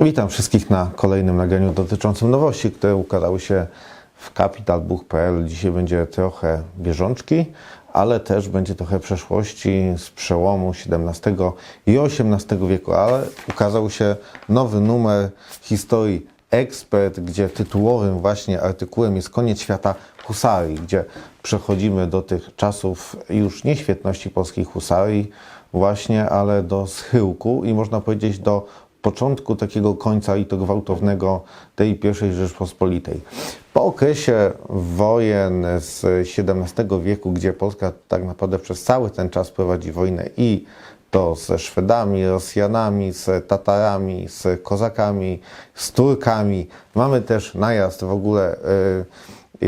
Witam wszystkich na kolejnym nagraniu dotyczącym nowości, które ukazały się w capitalbook.pl. Dzisiaj będzie trochę bieżączki, ale też będzie trochę przeszłości z przełomu XVII i XVIII wieku, ale ukazał się nowy numer historii Ekspert, gdzie tytułowym właśnie artykułem jest koniec świata husarii, gdzie przechodzimy do tych czasów już nie świetności polskiej husarii właśnie, ale do schyłku i można powiedzieć do początku takiego końca i to gwałtownego tej pierwszej Rzeczpospolitej. Po okresie wojen z XVII wieku, gdzie Polska tak naprawdę przez cały ten czas prowadzi wojnę i to ze Szwedami, Rosjanami, z Tatarami, z Kozakami, z Turkami. Mamy też najazd w ogóle y,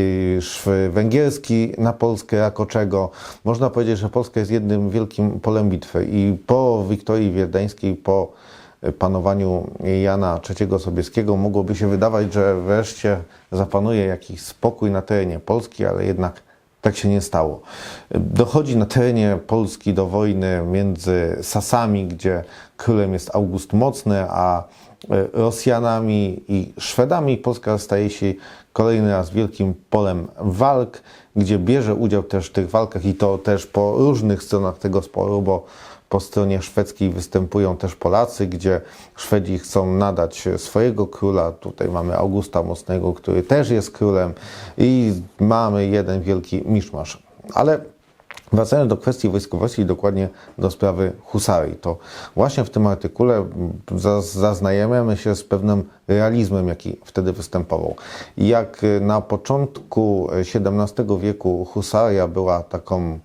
y, węgierski na Polskę, jako czego można powiedzieć, że Polska jest jednym wielkim polem bitwy i po Wiktorii Wiedeńskiej, po panowaniu Jana III Sobieskiego mogłoby się wydawać, że wreszcie zapanuje jakiś spokój na terenie Polski, ale jednak tak się nie stało. Dochodzi na terenie Polski do wojny między Sasami, gdzie królem jest August Mocny, a Rosjanami i Szwedami. Polska staje się kolejny raz wielkim polem walk, gdzie bierze udział też w tych walkach i to też po różnych stronach tego sporu, bo po stronie szwedzkiej występują też Polacy, gdzie Szwedzi chcą nadać swojego króla. Tutaj mamy Augusta Mocnego, który też jest królem i mamy jeden wielki miszmasz. Ale Wracając do kwestii wojskowości i dokładnie do sprawy husarii, to właśnie w tym artykule zaznajemiamy się z pewnym realizmem, jaki wtedy występował. Jak na początku XVII wieku husaria była taką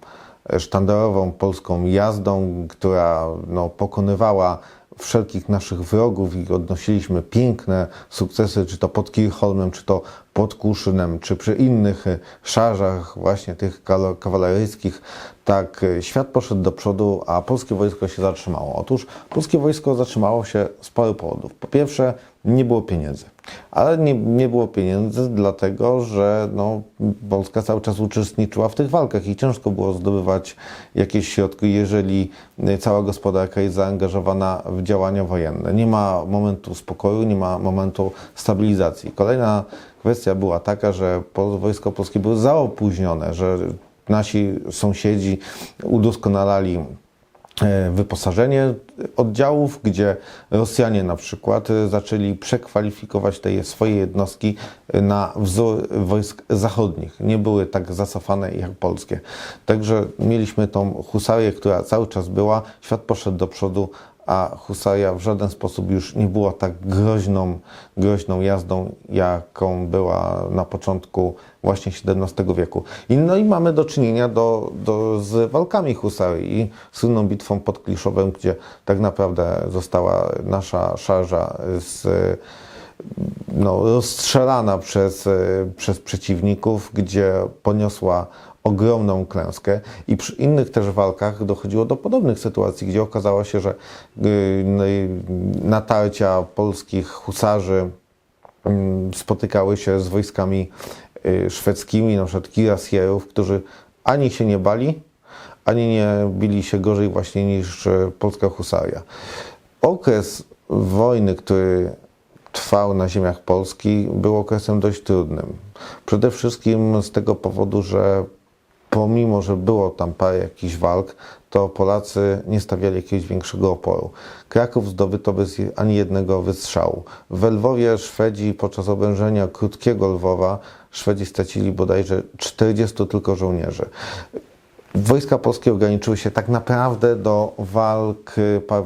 sztandarową polską jazdą, która no, pokonywała wszelkich naszych wrogów i odnosiliśmy piękne sukcesy, czy to pod Kirchholmem, czy to pod Kuszynem, czy przy innych szarzach właśnie tych kawaleryjskich, tak świat poszedł do przodu, a polskie wojsko się zatrzymało. Otóż polskie wojsko zatrzymało się z paru powodów. Po pierwsze, nie było pieniędzy. Ale nie, nie było pieniędzy, dlatego że no, Polska cały czas uczestniczyła w tych walkach i ciężko było zdobywać jakieś środki, jeżeli cała gospodarka jest zaangażowana w działania wojenne. Nie ma momentu spokoju, nie ma momentu stabilizacji. Kolejna kwestia była taka, że wojsko polskie było zaopóźnione, że nasi sąsiedzi udoskonalali wyposażenie oddziałów, gdzie Rosjanie na przykład zaczęli przekwalifikować te swoje jednostki na wzór wojsk zachodnich. Nie były tak zacofane jak polskie. Także mieliśmy tą husarię, która cały czas była. Świat poszedł do przodu, a husaria w żaden sposób już nie była tak groźną, groźną jazdą, jaką była na początku właśnie XVII wieku. I, no i mamy do czynienia do, do, z walkami husarii i słynną bitwą pod Kliszowem, gdzie tak naprawdę została nasza szarża z, no, rozstrzelana przez, przez przeciwników, gdzie poniosła ogromną klęskę i przy innych też walkach dochodziło do podobnych sytuacji, gdzie okazało się, że natarcia polskich husarzy spotykały się z wojskami szwedzkimi, na przykład kirasjerów, którzy ani się nie bali, ani nie bili się gorzej właśnie niż polska husaria. Okres wojny, który trwał na ziemiach Polski, był okresem dość trudnym. Przede wszystkim z tego powodu, że pomimo, że było tam parę jakichś walk, to Polacy nie stawiali jakiegoś większego oporu. Kraków zdobyto bez ani jednego wystrzału. W Lwowie Szwedzi podczas obrężenia krótkiego Lwowa Szwedzi stracili bodajże 40 tylko żołnierzy. Wojska polskie ograniczyły się tak naprawdę do walk,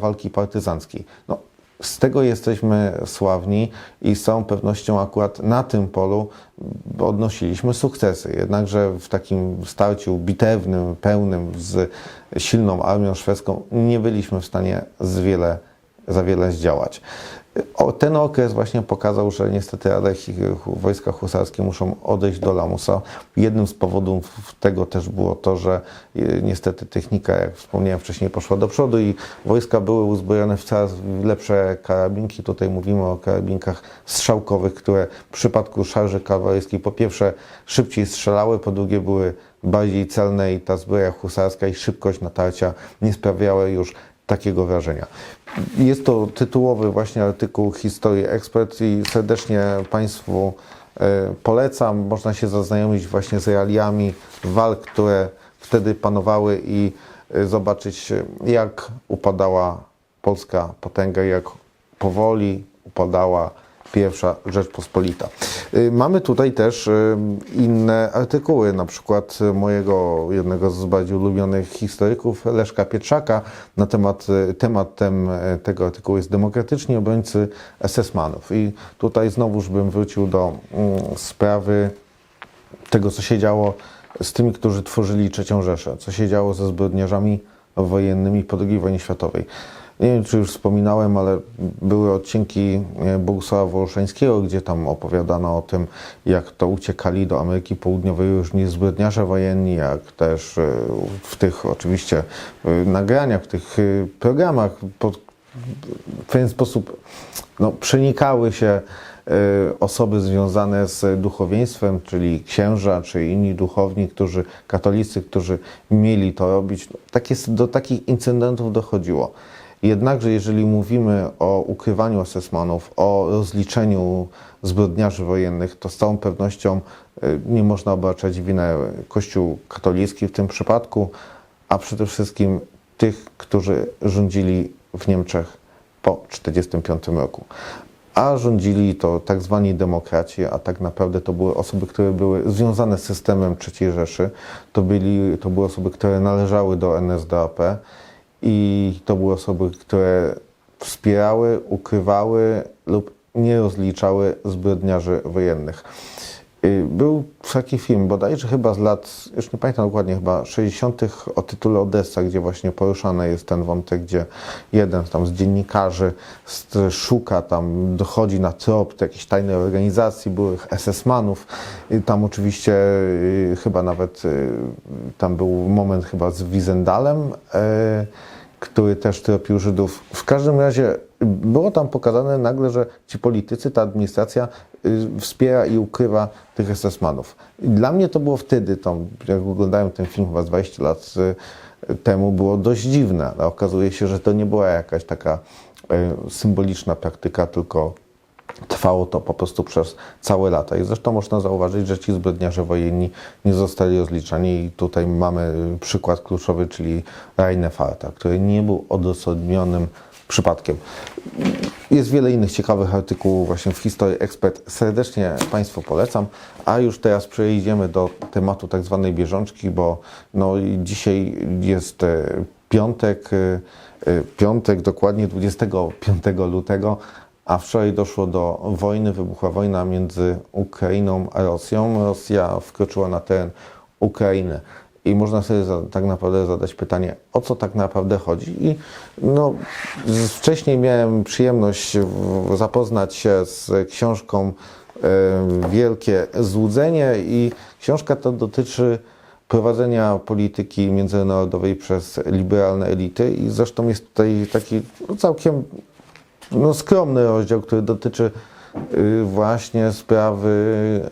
walki partyzanckiej. No, z tego jesteśmy sławni i z całą pewnością akurat na tym polu odnosiliśmy sukcesy. Jednakże w takim starciu bitewnym, pełnym z silną armią szwedzką nie byliśmy w stanie z wiele, za wiele zdziałać. Ten okres właśnie pokazał, że niestety wojska husarskie muszą odejść do lamusa. Jednym z powodów tego też było to, że niestety technika, jak wspomniałem wcześniej, poszła do przodu i wojska były uzbrojone w coraz lepsze karabinki. Tutaj mówimy o karabinkach strzałkowych, które w przypadku szarży kawalerskiej po pierwsze szybciej strzelały, po drugie były bardziej celne i ta zbroja husarska i szybkość natarcia nie sprawiały już takiego wrażenia. Jest to tytułowy właśnie artykuł Historii Ekspert i serdecznie Państwu e, polecam. Można się zaznajomić właśnie z realiami walk, które wtedy panowały i e, zobaczyć, e, jak upadała polska potęga, jak powoli upadała pierwsza Rzeczpospolita. Y, Mamy tutaj też y, inne artykuły, na przykład mojego jednego z bardziej ulubionych historyków, Leszka Pietrzaka, na temat, y, tematem tego artykułu jest demokratyczni obrońcy SS-manów. I tutaj znowuż bym wrócił do mm, sprawy tego, co się działo z tymi, którzy tworzyli III Rzeszę, co się działo ze zbrodniarzami wojennymi po II wojnie światowej. Nie wiem, czy już wspominałem, ale były odcinki e, Bogusława Woloszańskiego, gdzie tam opowiadano o tym, jak to uciekali do Ameryki Południowej różni zbrodniarze wojenni, jak też e, w tych oczywiście e, nagraniach, w tych programach pod, w pewien sposób no, przenikały się osoby związane z duchowieństwem, czyli księża, czy inni duchowni, którzy, katolicy, którzy mieli to robić. Takie, do takich incydentów dochodziło. Jednakże, jeżeli mówimy o ukrywaniu asesmanów, o rozliczeniu zbrodniarzy wojennych, to z całą pewnością e, nie można obarczać winę Kościół katolicki w tym przypadku, a przede wszystkim tych, którzy rządzili w Niemczech po 1945 roku. A rządzili to tak zwani demokraci, a tak naprawdę to były osoby, które były związane z systemem III Rzeszy. To, byli, to były osoby, które należały do NSDAP i to były osoby, które wspierały, ukrywały lub nie rozliczały zbrodniarzy wojennych. Y, Był taki film, bodajże chyba z lat, już nie pamiętam dokładnie, chyba 60. o tytule Odessa, gdzie właśnie poruszany jest ten wątek, gdzie jeden tam z dziennikarzy szuka, tam dochodzi na trop jakiejś tajnej organizacji byłych SS-manów. I tam oczywiście y, chyba nawet y, tam był moment chyba z Wizendalem, y, który też tropił Żydów. W każdym razie było tam pokazane nagle, że ci politycy, ta administracja y, wspiera i ukrywa tych SS-manów. Dla mnie to było wtedy, to, jak oglądałem ten film chyba z 20 lat y, temu, było dość dziwne, ale okazuje się, że to nie była jakaś taka y, symboliczna praktyka, tylko Trwało to po prostu przez całe lata. I zresztą można zauważyć, że ci zbrodniarze wojenni nie zostali rozliczani. I tutaj mamy przykład kluczowy, czyli Rainer Farta, który nie był odosobnionym przypadkiem. Jest wiele innych ciekawych artykułów właśnie w historii ekspert. Serdecznie Państwu polecam. A już teraz przejdziemy do tematu tak zwanej bieżączki, bo no, dzisiaj jest e, piątek, e, e, piątek dokładnie 25 lutego, a wczoraj doszło do wojny, wybuchła wojna między Ukrainą a Rosją. Rosja wkroczyła na teren Ukrainy. I można sobie za, tak naprawdę zadać pytanie, o co tak naprawdę chodzi. I no, z- wcześniej miałem przyjemność w- zapoznać się z książką e, Wielkie Złudzenie i książka ta dotyczy prowadzenia polityki międzynarodowej przez liberalne elity i zresztą jest tutaj taki no, całkiem no, skromny rozdział, który dotyczy y, właśnie sprawy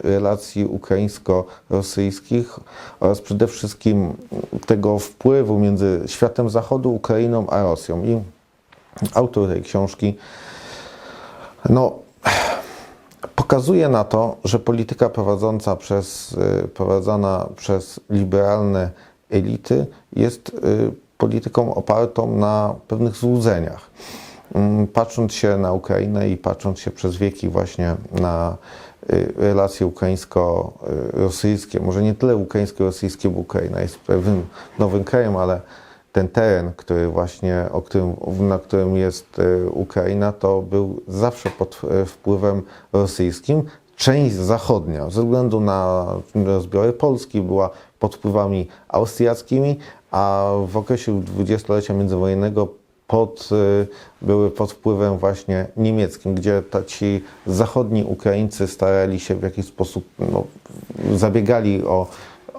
relacji ukraińsko-rosyjskich oraz przede wszystkim tego wpływu między światem zachodu, Ukrainą a Rosją. I autor tej książki no, pokazuje na to, że polityka prowadząca przez, y, prowadzona przez liberalne elity jest y, polityką opartą na pewnych złudzeniach. Mm, Patrząc się na Ukrainę i patrząc się przez wieki właśnie na y, relacje ukraińsko-rosyjskie, może nie tyle ukraińsko-rosyjskie, bo Ukraina jest pewnym nowym krajem, ale ten teren, który właśnie, którym, na którym jest y, Ukraina, to był zawsze pod y, wpływem rosyjskim. Część zachodnia, ze względu na rozbiory Polski, była pod wpływami austriackimi, a w okresie dwudziestolecia międzywojennego pod, y, były pod wpływem właśnie niemieckim, gdzie ci zachodni Ukraińcy starali się w jakiś sposób, no, zabiegali o,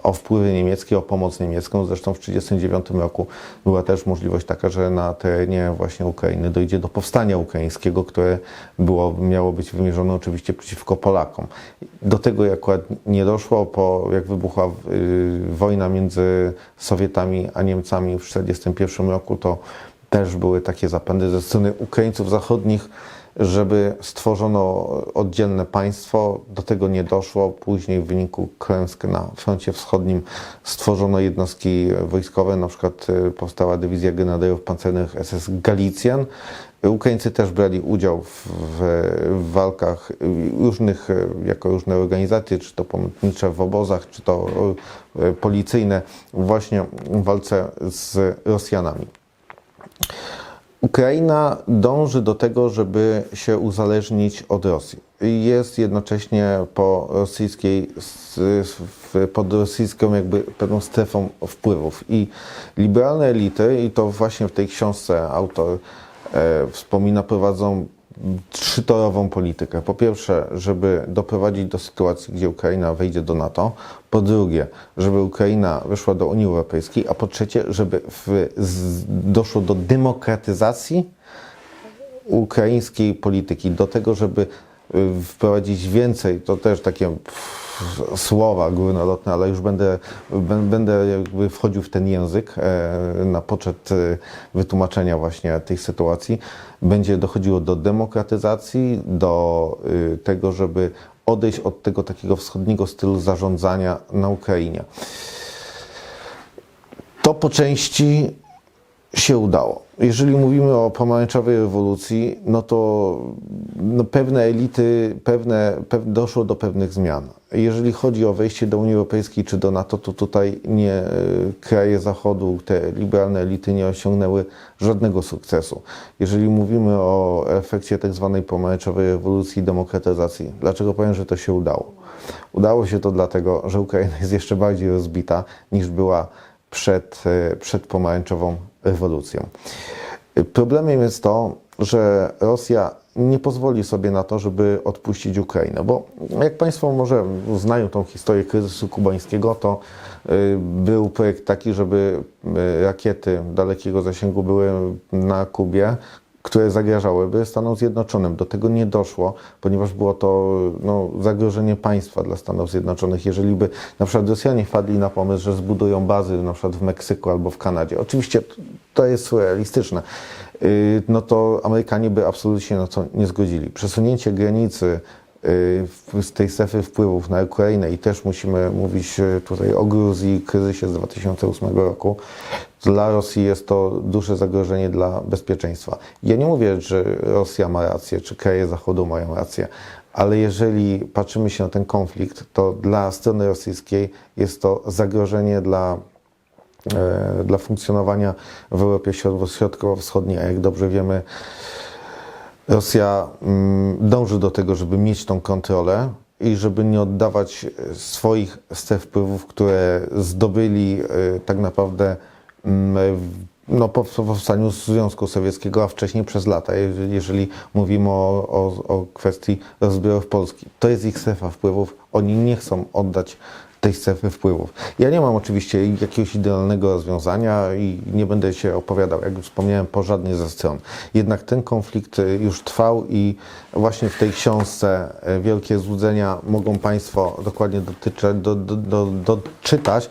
o wpływy niemieckie, o pomoc niemiecką. Zresztą w 1939 roku była też możliwość taka, że na terenie właśnie Ukrainy dojdzie do powstania ukraińskiego, które było, miało być wymierzone oczywiście przeciwko Polakom. Do tego akurat nie doszło, po jak wybuchła y, wojna między Sowietami a Niemcami w 1941 roku, to też były takie zapędy ze strony Ukraińców zachodnich, żeby stworzono oddzielne państwo. Do tego nie doszło. Później w wyniku klęsk na froncie wschodnim stworzono jednostki wojskowe, na przykład y, powstała dywizja grenadierów pancernych SS Galicjan. Ukraińcy też brali udział w, w, walkach y, różnych, y, jako różne organizacje, czy to pomocnicze w obozach, czy to policyjne, właśnie w walce z Rosjanami. Ukraina dąży do tego, żeby się uzależnić od Rosji. Jest jednocześnie po rosyjskiej, pod rosyjską jakby pewną strefą wpływów. I liberalne elity, i to właśnie w tej książce autor e, wspomina, prowadzą trzytorową politykę. Po pierwsze, żeby doprowadzić do sytuacji, gdzie Ukraina wejdzie do NATO. Po drugie, żeby Ukraina weszła do Unii Europejskiej. A po trzecie, żeby w, z, doszło do demokratyzacji ukraińskiej polityki, do tego, żeby y, wprowadzić więcej, to też takie słowa górnolotne, ale już będę, bę- będę jakby wchodził w ten język e, na poczet e, wytłumaczenia właśnie tej sytuacji. Będzie dochodziło do demokratyzacji, do y, tego, żeby odejść od tego takiego wschodniego stylu zarządzania na Ukrainie. To po części się udało. Jeżeli mówimy o pomarańczowej rewolucji, no to no pewne elity, pewne, pew, doszło do pewnych zmian. Jeżeli chodzi o wejście do Unii Europejskiej czy do NATO, to tutaj nie e, kraje Zachodu, te liberalne elity nie osiągnęły żadnego sukcesu. Jeżeli mówimy o efekcie tak zwanej pomarańczowej rewolucji i demokratyzacji, dlaczego powiem, że to się udało? Udało się to dlatego, że Ukraina jest jeszcze bardziej rozbita niż była przed, e, przed pomarańczową rewolucją. Problemem jest to, że Rosja nie pozwoli sobie na to, żeby odpuścić Ukrainę, bo jak Państwo może znają tą historię kryzysu kubańskiego, to y, był projekt taki, żeby y, rakiety dalekiego zasięgu były na Kubie, które zagrażałyby Stanom Zjednoczonym. Do tego nie doszło, ponieważ było to no, zagrożenie państwa dla Stanów Zjednoczonych. Jeżeli by na przykład Rosjanie wpadli na pomysł, że zbudują bazy na przykład w Meksyku albo w Kanadzie, oczywiście to jest surrealistyczne, yy, no to Amerykanie by absolutnie się na to nie zgodzili. Przesunięcie granicy z tej strefy wpływów na Ukrainę i też musimy mówić yy, tutaj o Gruzji, kryzysie z 2008 roku. Dla Rosji jest to duże zagrożenie dla bezpieczeństwa. Ja nie mówię, że Rosja ma rację, czy kraje Zachodu mają rację, ale jeżeli patrzymy się na ten konflikt, to dla strony rosyjskiej jest to zagrożenie dla e, dla funkcjonowania w Europie Środkowo- Środkowo-Wschodniej, a jak dobrze wiemy, Rosja mm, dąży do tego, żeby mieć tą kontrolę i żeby nie oddawać e, swoich stref wpływów, które zdobyli e, tak naprawdę mm, w- no, po po powstaniu Związku Sowieckiego, a wcześniej przez lata, je- jeżeli mówimy o, o, o kwestii rozbiorów Polski. To jest ich strefa wpływów. Oni nie chcą oddać tej strefy wpływów. Ja nie mam oczywiście jakiegoś idealnego rozwiązania i nie będę się opowiadał, jak wspomniałem, po żadnej ze stron. Jednak ten konflikt y, już trwał i właśnie w tej książce y, Wielkie Złudzenia mogą Państwo dokładnie dotyczy, do, do, do, doczytać,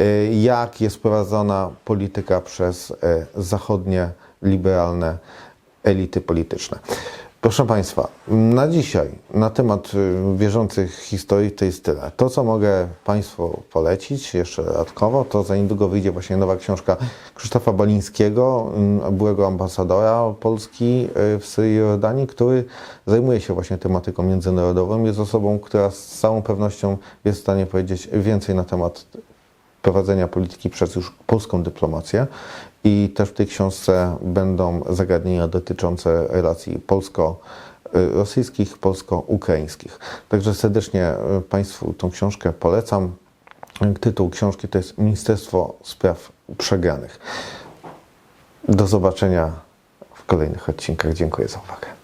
y, jak jest prowadzona polityka przez zachodnie, liberalne elity polityczne. Proszę Państwa, na dzisiaj na temat y, bieżących historii to jest tyle. To, co mogę Państwu polecić jeszcze dodatkowo, to za niedługo wyjdzie właśnie nowa książka Krzysztofa Balińskiego, mm, byłego ambasadora Polski y, w Syrii i Jordanii, który zajmuje się właśnie tematyką międzynarodową. Jest osobą, która z całą pewnością jest w stanie powiedzieć więcej na temat prowadzenia polityki przez już polską dyplomację i też w tej książce będą zagadnienia dotyczące relacji polsko-rosyjskich, polsko-ukraińskich. Także serdecznie y, Państwu tą książkę polecam. Tytuł książki to jest Ministerstwo Spraw Przegranych. Do zobaczenia w kolejnych odcinkach. Dziękuję za uwagę.